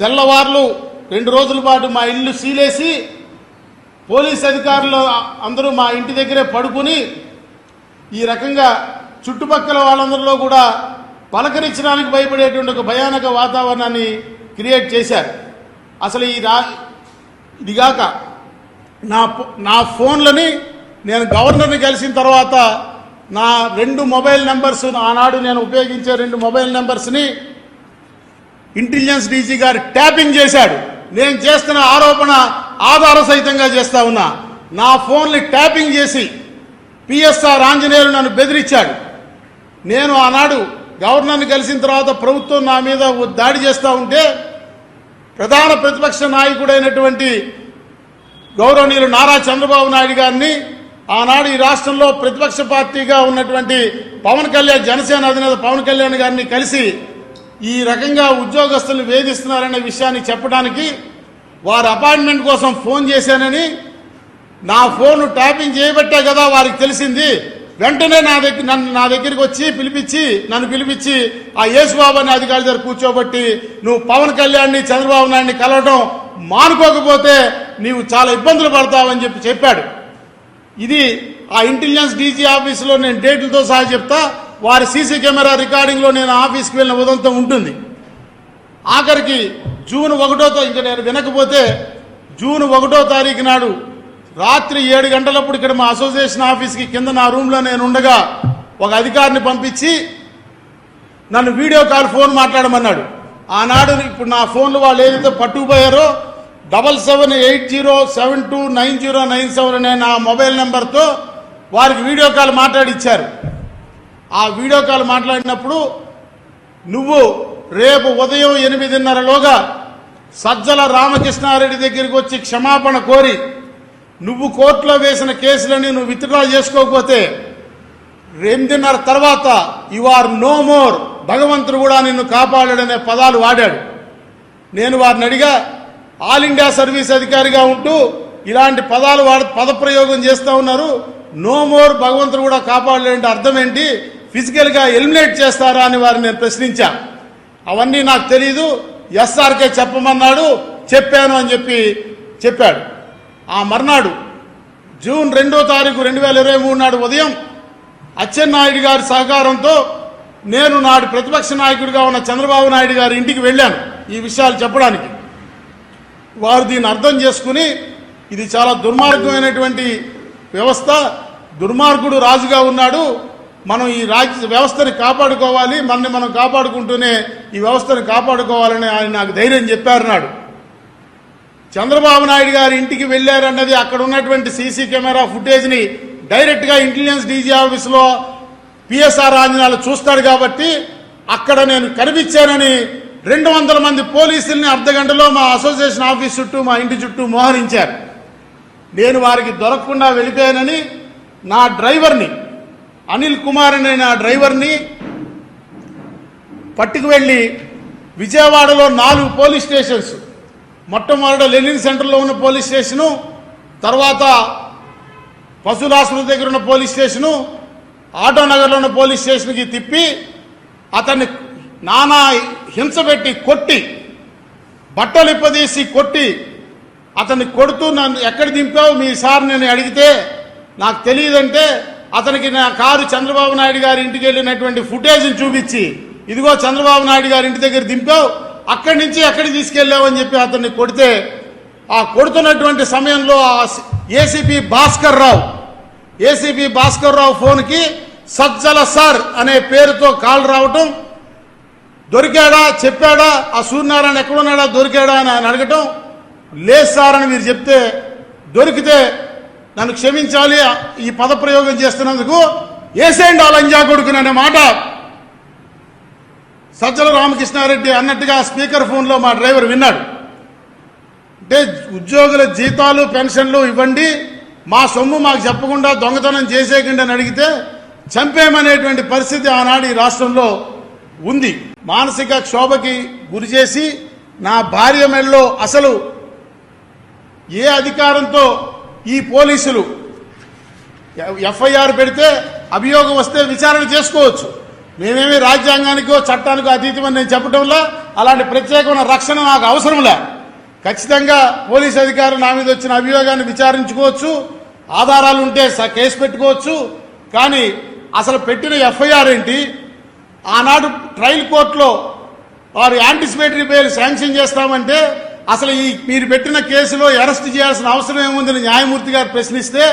తెల్లవార్లు రెండు రోజుల పాటు మా ఇల్లు సీలేసి పోలీస్ అధికారులు అందరూ మా ఇంటి దగ్గరే పడుకుని ఈ రకంగా చుట్టుపక్కల వాళ్ళందరిలో కూడా పలకరించడానికి భయపడేటువంటి ఒక భయానక వాతావరణాన్ని క్రియేట్ చేశారు. అసలు ఈ రా ఇదిగాక నా నా ఫోన్లని నేను గవర్నర్ని కలిసిన తర్వాత నా రెండు మొబైల్ నెంబర్స్ ఆనాడు నేను ఉపయోగించే రెండు మొబైల్ నెంబర్స్ని ఇంటెలిజెన్స్ డీజీ గారు ట్యాపింగ్ చేశాడు. నేను చేస్తున్న ఆరోపణ ఆధార సహితంగా చేస్తా ఉన్నా. నా ఫోన్ని ట్యాపింగ్ చేసి పిఎస్ఆర్ ఆంజనేయులు నన్ను బెదిరించాడు. నేను ఆనాడు గవర్నర్ని కలిసిన తర్వాత ప్రభుత్వం నా మీద దాడి చేస్తూ ఉంటే ప్రధాన ప్రతిపక్ష నాయకుడైనటువంటి గౌరవనీయులు నారా చంద్రబాబు నాయుడు గారిని ఆనాడు ఈ రాష్ట్రంలో ప్రతిపక్ష పార్టీగా ఉన్నటువంటి పవన్ కళ్యాణ్ జనసేన అధినేత పవన్ కళ్యాణ్ గారిని కలిసి ఈ రకంగా ఉద్యోగస్తులు వేధిస్తున్నారనే విషయాన్ని చెప్పడానికి వారు అపాయింట్మెంట్ కోసం ఫోన్ చేశానని నా ఫోన్ ట్యాపింగ్ చేయబట్టే కదా వారికి తెలిసింది. వెంటనే నా దగ్గర నన్ను నా దగ్గరికి వచ్చి పిలిపించి నన్ను పిలిపించి ఆ యేసుబాబు అనే అధికారి దగ్గర కూర్చోబట్టి నువ్వు పవన్ కళ్యాణ్ని చంద్రబాబు నాయుడిని కలవడం మానుకోకపోతే నీవు చాలా ఇబ్బందులు పడతావని చెప్పి చెప్పాడు. ఇది ఆ ఇంటెలిజెన్స్ డీజీ ఆఫీసులో నేను డేట్లతో సహా చెప్తా. వారి సీసీ కెమెరా రికార్డింగ్లో నేను ఆఫీస్కి వెళ్ళిన ఉదంతం ఉంటుంది. ఆఖరికి జూన్ ఒకటోతో ఇంకా నేను వినకపోతే జూన్ ఒకటో తారీఖు నాడు రాత్రి ఏడు గంటలప్పుడు ఇక్కడ మా అసోసియేషన్ ఆఫీస్కి కింద నా రూమ్లో నేను ఉండగా ఒక అధికారిని పంపించి నన్ను వీడియో కాల్ ఫోన్ మాట్లాడమన్నాడు. ఆనాడు ఇప్పుడు నా ఫోన్లు వాళ్ళు ఏదైతే పట్టుకుపోయారో double seven eight zero seven two nine zero nine seven అనే నా మొబైల్ నెంబర్తో వారికి వీడియో కాల్ మాట్లాడిచ్చారు. ఆ వీడియో కాల్ మాట్లాడినప్పుడు నువ్వు రేపు ఉదయం ఎనిమిదిన్నరలోగా సజ్జల రామకృష్ణారెడ్డి దగ్గరికి వచ్చి క్షమాపణ కోరి నువ్వు కోర్టులో వేసిన కేసులని నువ్వు విత్డ్రా చేసుకోకపోతే ఎనిమిదిన్నర తర్వాత యు ఆర్ నో మోర్ భగవంతుడు కూడా నిన్ను కాపాడాడనే పదాలు వాడాడు. నేను వారిని అడిగా ఆల్ ఇండియా సర్వీస్ అధికారిగా ఉంటూ ఇలాంటి పదాలు వాడ పదప్రయోగం చేస్తూ ఉన్నారు. నో మోర్ భగవంతుడు కూడా కాపాడలేంటి అర్థం ఏంటి? ఫిజికల్గా ఎలిమినేట్ చేస్తారా అని వారిని నేను ప్రశ్నించా అవన్నీ నాకు తెలీదు. ఎస్ఆర్కే చెప్పమన్నాడు చెప్పాను అని చెప్పి చెప్పాడు. ఆ మర్నాడు జూన్ రెండో తారీఖు రెండు వేల ఇరవై మూడు నాడు ఉదయం అచ్చెన్నాయుడు గారి సహకారంతో నేను నాడు ప్రతిపక్ష నాయకుడిగా ఉన్న చంద్రబాబు నాయుడు గారి ఇంటికి వెళ్ళాను ఈ విషయాలు చెప్పడానికి. వారు దీన్ని అర్థం చేసుకుని ఇది చాలా దుర్మార్గమైనటువంటి వ్యవస్థ. దుర్మార్గుడు రాజుగా ఉన్నాడు. మనం ఈ రాజ్య వ్యవస్థని కాపాడుకోవాలి మనని మనం కాపాడుకుంటూనే ఈ వ్యవస్థను కాపాడుకోవాలని ఆయన నాకు ధైర్యం చెప్పారు నాడు చంద్రబాబు నాయుడు గారి ఇంటికి వెళ్ళారన్నది అక్కడ ఉన్నటువంటి సీసీ కెమెరా ఫుటేజ్ని డైరెక్ట్గా ఇంటెలిజెన్స్ డీజీ ఆఫీస్లో పిఎస్ఆర్ ఆంజనాలు చూస్తాడు కాబట్టి అక్కడ నేను కనిపించానని రెండు వందల మంది పోలీసుల్ని అర్ధగంటలో మా అసోసియేషన్ ఆఫీస్ చుట్టూ మా ఇంటి చుట్టూ మోహరించారు. నేను వారికి దొరకకుండా వెళ్ళిపోయానని నా డ్రైవర్ని అనిల్ కుమార్ అనే నా డ్రైవర్ని పట్టుకు వెళ్ళి విజయవాడలో నాలుగు పోలీస్ స్టేషన్స్ మొట్టమొదట లెనిన్ సెంటర్లో ఉన్న పోలీస్ స్టేషను తర్వాత పశువుల ఆసుపత్రి దగ్గర ఉన్న పోలీస్ స్టేషను ఆటో నగర్లో ఉన్న పోలీస్ స్టేషన్కి తిప్పి అతన్ని నానా హింస పెట్టి కొట్టి బట్టలు ఇప్పదీసి కొట్టి అతన్ని కొడుతూ నన్ను ఎక్కడ దింపావు మీ సార్ నేను అడిగితే నాకు తెలియదంటే అతనికి నా కారు చంద్రబాబు నాయుడు గారి ఇంటికి వెళ్ళినటువంటి ఫుటేజ్ని చూపించి ఇదిగో చంద్రబాబు నాయుడు గారి ఇంటి దగ్గర దింపావు అక్కడి నుంచి ఎక్కడికి తీసుకెళ్ళావు అని చెప్పి అతన్ని కొడితే ఆ కొడుతున్నటువంటి సమయంలో ఆ ఏసీపీ భాస్కర్ రావు ఏసీపీ భాస్కర్ రావు ఫోన్కి సజ్జల సార్ అనే పేరుతో కాల్ రావటం దొరికాడా చెప్పాడా ఆ సూర్యనారాయణ ఎక్కడున్నాడా దొరికాడా అని ఆయన అడగటం లేదు సార్ అని మీరు చెప్తే దొరికితే నన్ను క్షమించాలి ఈ పదప్రయోగం చేస్తున్నందుకు ఏసేండి అలంజా కొడుకుననే మాట. సజ్జల రామకృష్ణారెడ్డి అన్నట్టుగా స్పీకర్ ఫోన్లో మా డ్రైవర్ విన్నాడు. అంటే ఉద్యోగుల జీతాలు పెన్షన్లు ఇవ్వండి మా సొమ్ము మాకు చెప్పకుండా దొంగతనం చేసేయకండి అని అడిగితే చంపేమనేటువంటి పరిస్థితి ఆనాడు ఈ రాష్ట్రంలో ఉంది. మానసిక క్షోభకి గురి చేసి నా భార్య మెడలో అసలు ఏ అధికారంతో ఈ పోలీసులు ఎఫ్ఐఆర్ పెడితే అభియోగం వస్తే విచారణ చేసుకోవచ్చు. మేమేమి రాజ్యాంగానికో చట్టానికో అతీతమని నేను చెప్పడంలో అలాంటి ప్రత్యేకమైన రక్షణ నాకు అవసరంలే. ఖచ్చితంగా పోలీస్ అధికారులు నా మీద వచ్చిన అభియోగాన్ని విచారించుకోవచ్చు. ఆధారాలు ఉంటే స- కేసు పెట్టుకోవచ్చు. కానీ అసలు పెట్టిన ఎఫ్ఐఆర్ ఏంటి? ఆనాడు ట్రయల్ కోర్టులో వారు యాంటిసిపేటరీ బెయిల్ శాంక్షన్ చేస్తామంటే అసలు ఈ మీరు పెట్టిన కేసులో అరెస్ట్ చేయాల్సిన అవసరం ఏముందని న్యాయమూర్తి గారు ప్రశ్నిస్తే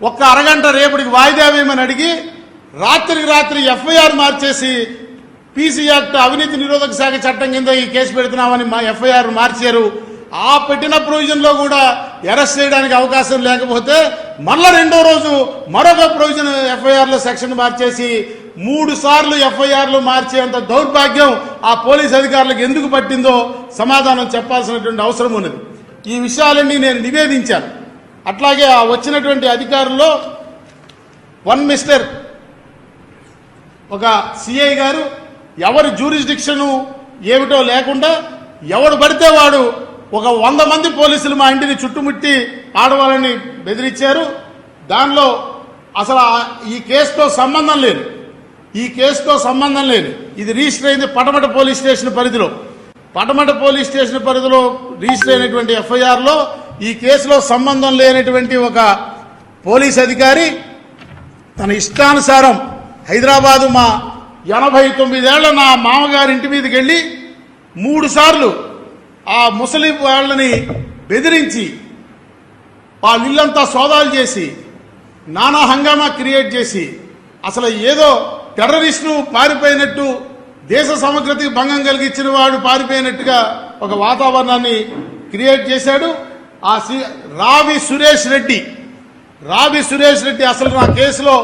ఒక్క అరగంట రేపటికి వాయిదా వేయమని అడిగి రాత్రికి రాత్రి ఎఫ్ఐఆర్ మార్చేసి పీసీ యాక్ట్ అవినీతి నిరోధక శాఖ చట్టం కింద ఈ కేసు పెడుతున్నామని మా ఎఫ్ఐఆర్ మార్చారు. ఆ పెట్టిన ప్రొవిజన్లో కూడా అరెస్ట్ చేయడానికి అవకాశం లేకపోతే మళ్ళా రెండో రోజు మరొక ప్రొవిజన్ ఎఫ్ఐఆర్లో సెక్షన్ మార్చేసి మూడు సార్లు ఎఫ్ఐఆర్లు మార్చేంత దౌర్భాగ్యం ఆ పోలీస్ అధికారులకు ఎందుకు పట్టిందో సమాధానం చెప్పాల్సినటువంటి అవసరం ఉన్నది. ఈ విషయాలన్నీ నేను నివేదించాను. అట్లాగే ఆ వచ్చినటువంటి అధికారుల్లో వన్ మిస్టర్ ఒక సిఐ గారు ఎవరి జ్యూరిస్డిక్షన్ ఏమిటో లేకుండా ఎవడు పడితే వాడు ఒక వంద మంది పోలీసులు మా ఇంటిని చుట్టుముట్టి ఆడవాళ్ళని బెదిరించారు. దానిలో అసలు ఈ కేసుతో సంబంధం లేదు. ఈ కేసుతో సంబంధం లేదు ఇది రిజిస్టర్ అయింది పటమట పోలీస్ స్టేషన్ పరిధిలో. పటమట పోలీస్ స్టేషన్ పరిధిలో రిజిస్టర్ అయినటువంటి ఎఫ్ఐఆర్లో ఈ కేసులో సంబంధం లేనటువంటి ఒక పోలీస్ అధికారి తన ఇష్టానుసారం హైదరాబాదు మా ఎనభై తొమ్మిదేళ్ళ నా మామగారి ఇంటి మీదకి వెళ్ళి మూడుసార్లు ఆ ముసలి వాళ్ళని బెదిరించి వాళ్ళ ఇల్లంతా సోదాలు చేసి నానా హంగామా క్రియేట్ చేసి అసలు ఏదో టెర్రరిస్టును పారిపోయినట్టు దేశ సమగ్రతకి భంగం కలిగించిన వాడు పారిపోయినట్టుగా ఒక వాతావరణాన్ని క్రియేట్ చేశాడు. ఆ రావి సురేష్ రెడ్డి. రావి సురేష్ రెడ్డి అసలు నా కేసులో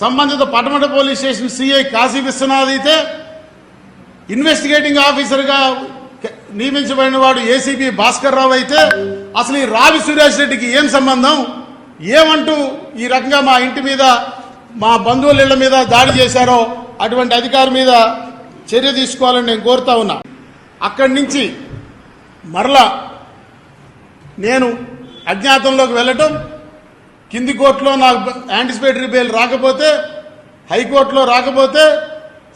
సంబంధిత Patamata police station CI Kashi Vishwanath అయితే ఇన్వెస్టిగేటింగ్ ఆఫీసర్గా నియమించబడిన వాడు ఏసీపీ భాస్కర్ రావు అయితే అసలు ఈ రావి సురేష్ రెడ్డికి ఏం సంబంధం? ఏమంటూ ఈ రకంగా మా ఇంటి మీద మా బంధువుల ఇళ్ళ మీద దాడి చేశారో అటువంటి అధికారి మీద చర్య తీసుకోవాలని నేను కోరుతా ఉన్నా. అక్కడి నుంచి మరలా నేను అజ్ఞాతంలోకి వెళ్ళటం కింది కోర్టులో నాకు యాంటిసిపేటరీ బెయిల్ రాకపోతే హైకోర్టులో రాకపోతే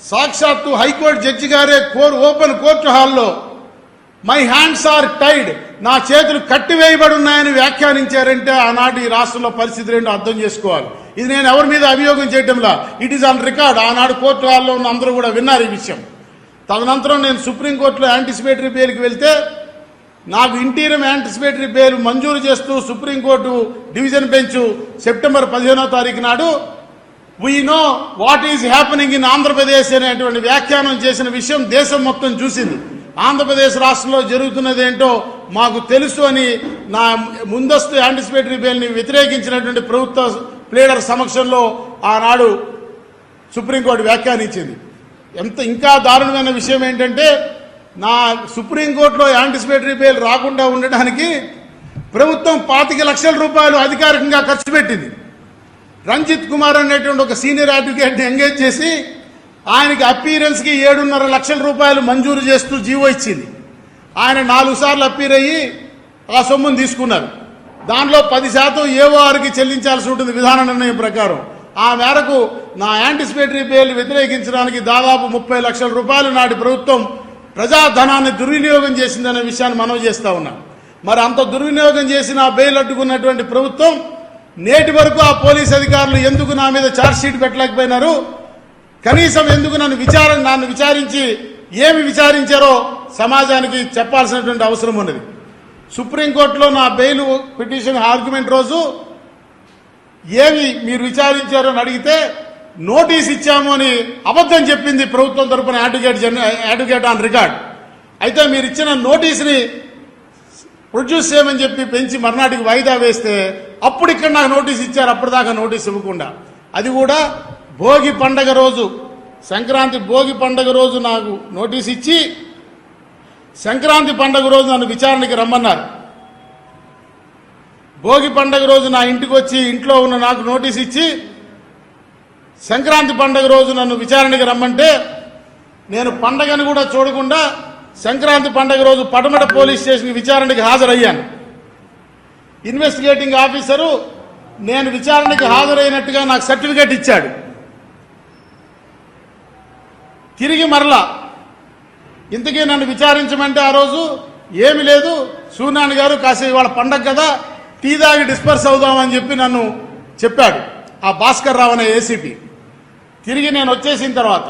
సాక్షాత్తు హైకోర్టు జడ్జి గారే కోర్ ఓపెన్ కోర్టు హాల్లో మై హ్యాండ్స్ ఆర్ టైడ్ నా చేతులు కట్టివేయబడి ఉన్నాయని వ్యాఖ్యానించారంటే ఆనాటి ఈ రాష్ట్రంలో పరిస్థితి ఏంటో అర్థం చేసుకోవాలి. ఇది నేను ఎవరి మీద అభియోగం చేయటంలా? ఇట్ ఈస్ ఆన్ రికార్డ్ ఆనాడు కోర్టు హాల్లో ఉన్న అందరూ కూడా విన్నారు ఈ విషయం. తదనంతరం నేను సుప్రీంకోర్టులో యాంటిసిపేటరీ బెయిల్కి వెళ్తే నాకు ఇంటీరియం యాంటిసిపేటరీ బెయిల్ మంజూరు చేస్తూ సుప్రీంకోర్టు డివిజన్ బెంచ్ సెప్టెంబర్ పదిహేనో తారీఖు నాడు we know what is happening in Andhra Pradesh అనేటువంటి వ్యాఖ్యానం చేసిన విషయం దేశం మొత్తం చూసింది. ఆంధ్రప్రదేశ్ రాష్ట్రంలో జరుగుతున్నది ఏంటో మాకు తెలుసు అని నా ముందస్తు యాంటిసిపేటరీ బెయిల్ని వ్యతిరేకించినటువంటి ప్రభుత్వ ప్లేడర్ సమక్షంలో ఆనాడు సుప్రీంకోర్టు వ్యాఖ్యానించింది. ఎంత ఇంకా దారుణమైన విషయం ఏంటంటే నా సుప్రీంకోర్టులో యాంటిసిపేటరీ బెయిల్ రాకుండా ఉండడానికి ప్రభుత్వం పాతిక లక్షల రూపాయలు అధికారికంగా ఖర్చు పెట్టింది. రంజిత్ కుమార్ అనేటువంటి ఒక సీనియర్ అడ్వకేట్ని ఎంగేజ్ చేసి ఆయనకి అపీరెన్స్కి ఏడున్నర లక్షల రూపాయలు మంజూరు చేస్తూ జీవో ఇచ్చింది. ఆయన నాలుగు సార్లు అప్పీర్ అయ్యి ఆ సొమ్మును తీసుకున్నారు. దానిలో పది శాతం ఏఓఆర్కి చెల్లించాల్సి ఉంటుంది విధాన నిర్ణయం ప్రకారం. ఆ మేరకు నా యాంటిసిపేటరీ పేర్లు వ్యతిరేకించడానికి దాదాపు ముప్పై లక్షల రూపాయలు నాటి ప్రభుత్వం ప్రజాధనాన్ని దుర్వినియోగం చేసిందనే విషయాన్ని మనవి చేస్తూ ఉన్నాం. మరి అంత దుర్వినియోగం చేసిన ఆ బెయిల్ అడ్డుకున్నటువంటి ప్రభుత్వం నేటి వరకు ఆ పోలీస్ అధికారులు ఎందుకు నా మీద ఛార్జ్ షీట్ పెట్టలేకపోయినారు? కనీసం ఎందుకు నన్ను విచార నన్ను విచారించి ఏమి విచారించారో సమాజానికి చెప్పాల్సినటువంటి అవసరం ఉన్నది. సుప్రీంకోర్టులో నా బెయిల్ పిటిషన్ ఆర్గ్యుమెంట్ రోజు ఏమి మీరు విచారించారో అని అడిగితే నోటీస్ ఇచ్చాము అని అబద్ధం చెప్పింది ప్రభుత్వం తరపున అడ్వకేట్ అడ్వకేట్ ఆన్ రికార్డ్. అయితే మీరు ఇచ్చిన నోటీస్ని ప్రొడ్యూస్ చేయమని చెప్పి పెంచి మర్నాటికి వాయిదా వేస్తే అప్పుడు ఇక్కడ నాకు నోటీస్ ఇచ్చారు అప్పటిదాకా నోటీస్ ఇవ్వకుండా. అది కూడా భోగి పండగ రోజు సంక్రాంతి భోగి పండగ రోజు నాకు నోటీస్ ఇచ్చి సంక్రాంతి పండగ రోజు నన్ను విచారణకి రమ్మన్నారు. భోగి పండగ రోజు నా ఇంటికి వచ్చి ఇంట్లో ఉన్న నాకు నోటీస్ ఇచ్చి సంక్రాంతి పండగ రోజు నన్ను విచారణకి రమ్మంటే నేను పండగను కూడా చూడకుండా సంక్రాంతి పండగ రోజు పటమట పోలీస్ స్టేషన్ విచారణకి హాజరయ్యాను. ఇన్వెస్టిగేటింగ్ ఆఫీసరు నేను విచారణకి హాజరైనట్టుగా నాకు సర్టిఫికేట్ ఇచ్చాడు. తిరిగి మరలా. ఇంతకీ నన్ను విచారించమంటే ఆ రోజు ఏమి లేదు. సూర్యనారాయణ గారు కాసేపు ఇవాళ పండగ కదా టీ తాగి డిస్పర్స్ అవుదామని చెప్పి నన్ను చెప్పాడు ఆ భాస్కర్ రావు అనే ఏసీపీ తిరిగి నేను వచ్చేసిన తర్వాత